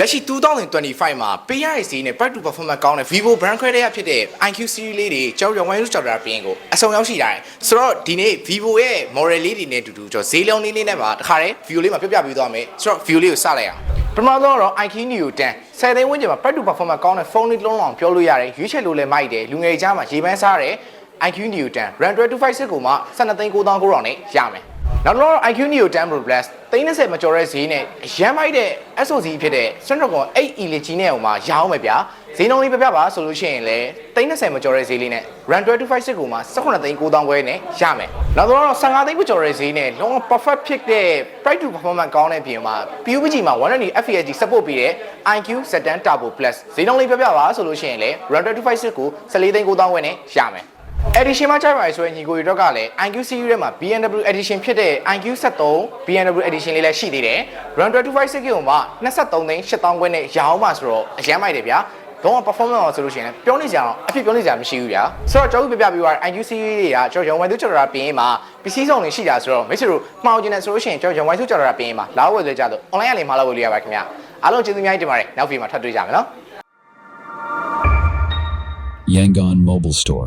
လက်ရှိ2025မှာပေးရတဲ့ဈေးနဲ့ price to performance ကောင်းတဲ့ Vivo brand credit ရဖြစ်တဲ့ IQ series လေးတွေကျောင်းရောင်းဝိုင်းစုကြော်တာပြင်ကိုအစုံရောက်ရှိတာတယ်ဆိုတော့ဒီနေ့ Vivo ရဲ့ model လေးတွေနဲ့အတူတူကျော်ဈေးလုံးလေးလေးနဲ့ပါတခါတည်း view လေးမှာပြပြပေးသွားမယ်ဆိုတော့ view လေးကိုစလိုက်အောင်ပထမဆုံးတော့ IQ Neo 10 10သိန်းဝန်းကျင်မှာ price to performance ကောင်းတဲ့ဖုန်းလေးတစ်လုံးလောင်ပြောလို့ရတယ်ရွေးချယ်လို့လည်းမိုက်တယ်လူငယ်ကြားမှာရေပန်းစားတယ် IQ Neo 10 RAM 256ကိုမှ12သိန်း9900နဲ့ရမယ် နောက်တော့ IQ Neo 10 Pro Plus 30မကျော်တဲ့ဈေးနဲ့အရန်မိုက်တဲ့ SoC ဖြစ်တဲ့ Snapdragon 8 Elite နဲ့ဟိုမှာရအောင်မယ်ဗျာဈေးနှုန်းလေးပြပြပါဆိုလို့ရှိရင်လည်း30မကျော်တဲ့ဈေးလေးနဲ့ RAM 256ကိုမှ18သိန်း9000ခွဲနဲ့ရမယ်နောက်တော့15သိန်းမကျော်တဲ့ဈေးနဲ့လုံးဝ perfect ဖြစ်တဲ့ price to performance ကောင်းတဲ့ပြင်မှာ PUBG မှာ120 FPS support ပေးတဲ့ IQ Z10 Turbo Plus ဈေးနှုန်းလေးပြပြပါဆိုလို့ရှိရင်လည်း RAM 256ကို14သိန်း9000ခွဲနဲ့ရမယ် edition မှာကြိုက်ပါလေဆိုရင်ညီကိုရီတော့ကလည်း IQ series ထဲမှာ BMW edition ဖြစ်တဲ့ IQ 73 BMW edition လေးလည်းရှိသေးတယ်။ Run 256ကိုမှ23သိန်း8000ခွဲနဲ့ရအောင်ပါဆိုတော့အရန်မိုက်တယ်ဗျာ။တော့ performance အောင်ဆိုလို့ရှိရင်ပြောနေကြအောင်အဖြစ်ပြောနေကြမရှိဘူးဗျာ။ဆိုတော့ကျွန်တော်တို့ပြပြပြီးသွား IQ series တွေကကျွန်တော်ရုံဝိုင်းသူကျော်တာပြင်ရင်မှာပစ္စည်းဆောင်တွေရှိတာဆိုတော့မိတ်ဆွေတို့မှားအောင်ကျင်တယ်ဆိုလို့ရှိရင်ကျွန်တော်ရုံဝိုင်းသူကျော်တာပြင်ရင်မှာလာဝယ်သေးကြတော့ online ကနေမှာလာဝယ်လို့ရပါခင်ဗျာ။အားလုံးကျေးဇူးအများကြီးတင်ပါတယ်။နောက်ဗီဒီယိုမှာထပ်တွေ့ကြမယ်နော်။ Yangon Mobile Store.